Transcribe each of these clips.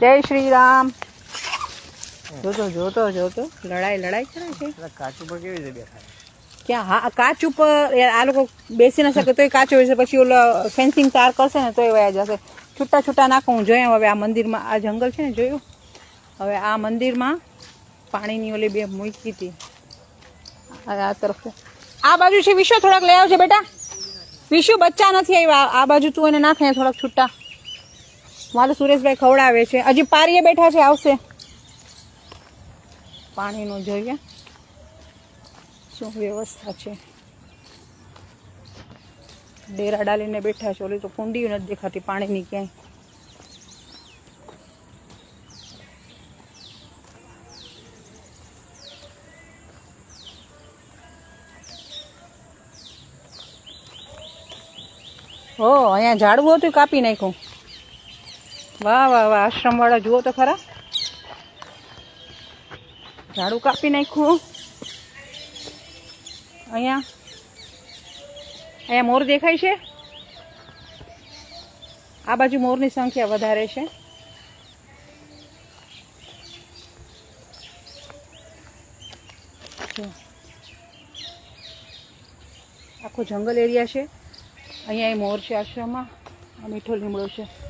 જય શ્રી રામ જોતો જોતો જોતો. લડાઈ લડાઈ કરે છે. કાચું પર કેવી રીતે બેઠા? ક્યાં? હા કાચ ઉપર આ લોકો બેસી ન શકે તોય કાચો હોય છે. પછી ઓલો ફેન્સિંગ તાર કરશે ને તોય વયા જશે. છૂટા છૂટા નાખો હું જોયા હવે આ મંદિરમાં આ જંગલ છે ને જોયું? હવે આ મંદિરમાં પાણીની ઓલી બે મૂકી હતી. આ આ તરફ. આ બાજુ છે વિશ્વ થોડાક લઈ આવજે બેટા. વિશ્વ બચ્ચા નથી આવ્યા. આ બાજુ તું એને નાખે થોડાક છૂટા. મારે સુરેશભાઈ ખવડાવે છે. હજી પારીએ બેઠા છે, આવશે. પાણીનું જોઈએ. શું વ્યવસ્થા છે? ડેરા ડાલીને બેઠા છે. ઓલી તો કુંડી નથી દેખાતી પાણીની ક્યાંય. હો, અહીંયા ઝાડવું હતું, કાપી નાખ્યું. વાહ વાહ વાહ, આશ્રમવાળા જુઓ તો ખરા. ઝાડું કાપી નાખ્યું. અહીંયા. અહીંયા મોર દેખાય છે? આ બાજુ મોરની સંખ્યા વધારે છે. આખો જંગલ એરિયા છે. અહીંયા એ મોર છે આશ્રમમાં. આ મીઠો લીમડો છે.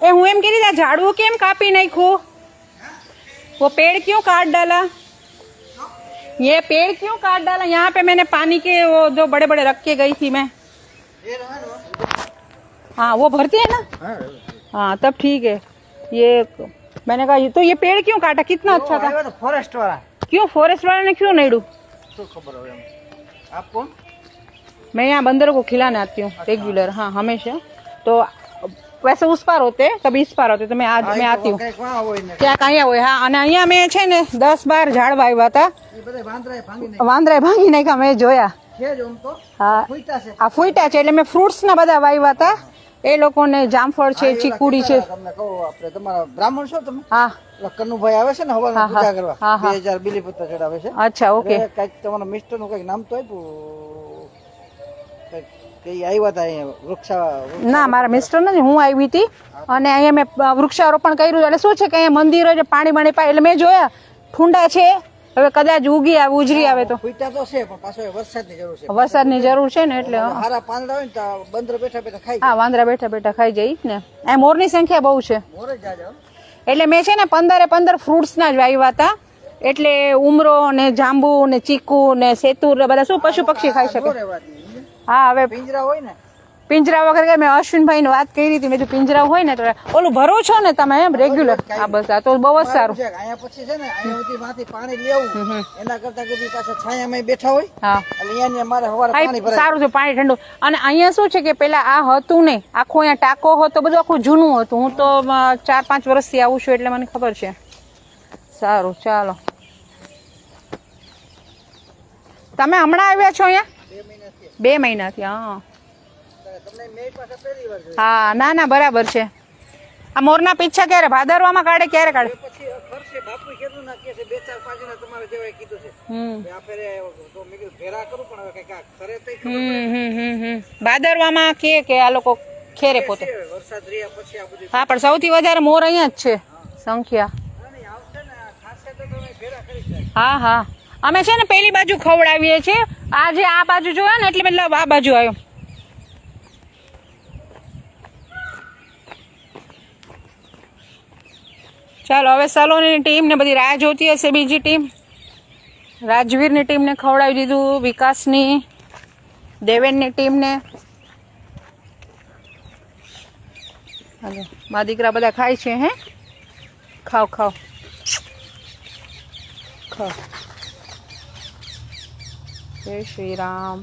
એ હું એમ કીધી આ ઝાડવું કેમ કાપી નાખ્યું वो पेड़ क्यों काट डाला ये पेड़ क्यों काट डाला यहाँ पे मैंने पानी के वो दो बड़े बड़े रख के गई थी मैं એ રહે ને हाँ वो भरते हैं ना હા हाँ तब ठीक है ये मैंने कहा ये तो ये पेड़ क्यों काटा कितना अच्छा था આવ્યા તો ફોરેસ્ટ વાળા क्यों फॉरेस्ट वाले ने क्यों नहीं डू શું ખબર હવે એમ આપ કોણ मैं यहाँ बंदरों को खिलाने आती हूँ रेगुलर हाँ हमेशा तो वैसे उस पार होते कभी इस पार होते तो मैं आज मैं आती हूँ કંઈક વાં હોય ને ક્યાંક અહીંયા હોય હા અને અહીંયા મેં છે ને દસ બાર ઝાડ વાવ્યા હતા એ બધા વાંદરાએ ભાંગી નાખ્યા વાંદરાએ ભાંગી નાખ્યા મેં જોયા છે જ આમ તો હા ફૂટા છે આ ફૂટ્યા છે એટલે મેં ફ્રૂટ્સ ના બધા વાવ્યા હતા એ લોકોને જામફળ છે ચીકુડી છે તમને કહું આપણે તમારા બ્રાહ્મણ છો તમે હા ઓલા કન્નુભાઈ આવે છે ને હવા હા, પૂજા હા. કરવા હા, હા. બે હજાર બીલી પત્તા ચડાવે છે અચ્છા ઓકે એટલે કાંઈક તમારા મિસ્ટર નું કઈક નામ તો આપ્યું કંઈક કે આવ્યા હતા અહીંયા વૃક્ષા ના મારા મિસ્ટર નથી હું આવી હતી અને અહીંયા મેં વૃક્ષારોપણ કર્યું એટલે શું છે કે અહીંયા મંદિર છે પાણી પાણી પાય એટલે મેં જોયા ઠુંડા છે. હવે કદાચ ઉગી આવે ઉજરી આવે તો. તો છે પણ પાછો વરસાદની જરૂર છે. વરસાદની જરૂર છે ને એટલે હા. હારા પાંદડા હોય ને તો બંદર બેઠા બેઠા ખાઈ હા વાંદરા બેઠા બેઠા ખાઈ જઈ ને. આ મોરની સંખ્યા બહુ છે. મોર જ જાજો. એટલે મેં છે ને પંદરે પંદર ફ્રૂટ્સના જ વાવ્યા હતા એટલે ઉમરો ને જાંબુ ને ચીકુ ને સેતુર બધા શું પશુ પક્ષી ખાઈ શકે. હા હવે પિંજરા હોય ને? પિંજરા વગર કે મેં અશ્વિનભાઈ વાત કરી હતી મેં પિંજરા હોય ને તો ઓલું ભરો છો ને તમે એમ રેગ્યુલર હા બસ આ તો બહુ જ સારું. અહીંયા પછી છે ને અહીંયા માંથી પાણી લેવું. એના કરતા કે પાછા છાયામાં બેઠા હોય હા. અહીંયા ને અમારે સવારે પાણી ભરાય. સારું છે પાણી ઠંડુ. અને અહીંયા શું છે કે પેલા આ હતું નહીં આખો અહીંયા ટાંકો હતો બધું આખું જૂનું હતું. હું તો ચાર પાંચ વર્ષથી આવું છું એટલે મને ખબર છે. સારું ચાલો. તમે હમણાં આવ્યા છો અહીંયા? બે મહિનાથી હા. હા ના ના બરાબર છે. આ મોરના પીછા ક્યારે? ભાદરવામાં કાઢે ક્યારે કાઢે? પછી બાપુ કીધું ના કે બે ચાર પાંચ જણા તમારે જેવાય કીધું છે. હમ. કે આ ફેરે તો મેં કીધું ભેરા કરું પણ હવે કંઈક કરે તો હમ હમ હમ હમ. ભાદરવામાં કે કે આ લોકો ખેરે પોતે? વરસાદ રહ્યા પછી આ બધું. હા પણ સૌથી વધારે મોર અહીંયા જ છે સંખ્યા. હા હા. અમે છે ને પેલી બાજુ ખવડાવીએ છીએ. આજે આ બાજુ જોયા ને એટલે મતલબ આ બાજુ આવ્યો. ચાલો, હવે સલોની ટીમ ને બધી રાહ જોતી હશે, બીજી ટીમ. રાજવીરની ટીમને ખવડાવી દીધું, વિકાસની, દેવેનની ટીમને હાલો, મા દીકરા બધા ખાય છે, હે? ખાઓ ખાવ ખાઓ. જય શ્રી રામ